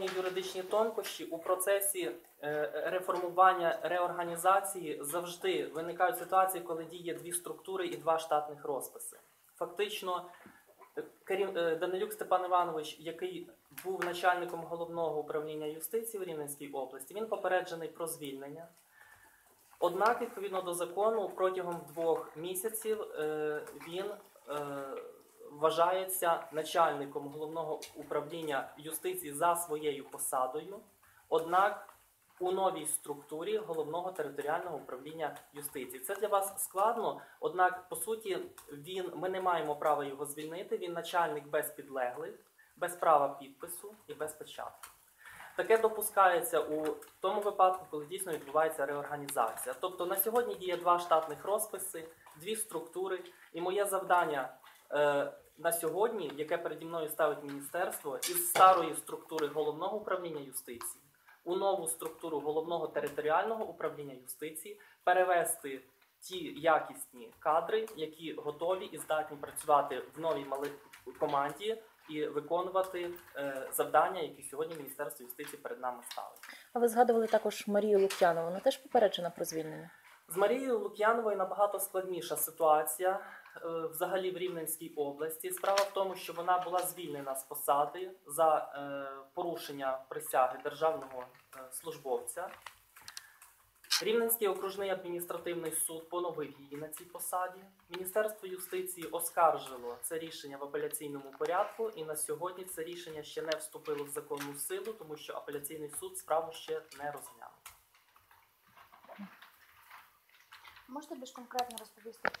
певні юридичні тонкощі у процесі е, реформування реорганізації завжди виникають ситуації, коли діє дві структури і два штатних розписи. Фактично, е, е, Данилюк Степан Іванович, який був начальником головного управління юстиції в Рівненській області, він попереджений про звільнення. Однак, відповідно до закону, протягом двох місяців він вважається начальником головного управління юстиції за своєю посадою. Однак у новій структурі головного територіального управління юстиції. Це для вас складно, однак, по суті, він, ми не маємо права його звільнити. Він начальник без підлеглих, без права підпису і без печатки. Таке допускається у тому випадку, коли дійсно відбувається реорганізація. Тобто на сьогодні діє два штатних розписи, дві структури, і моє завдання на сьогодні, яке переді мною ставить міністерство, із старої структури головного управління юстиції у нову структуру головного територіального управління юстиції перевести ті якісні кадри, які готові і здатні працювати в новій малій команді і виконувати е, завдання, які сьогодні Міністерство юстиції перед нами ставить. А ви згадували також Марію Лук'янову. Вона теж попереджена про звільнення. З Марією Лук'яновою набагато складніша ситуація е, взагалі в Рівненській області. Справа в тому, що вона була звільнена з посади за е, порушення присяги державного е, службовця. Рівненський окружний адміністративний суд поновив її на цій посаді. Міністерство юстиції оскаржило це рішення в апеляційному порядку, і на сьогодні це рішення ще не вступило в законну силу, тому що апеляційний суд справу ще не розглянув. Можете більш конкретно розповісти, що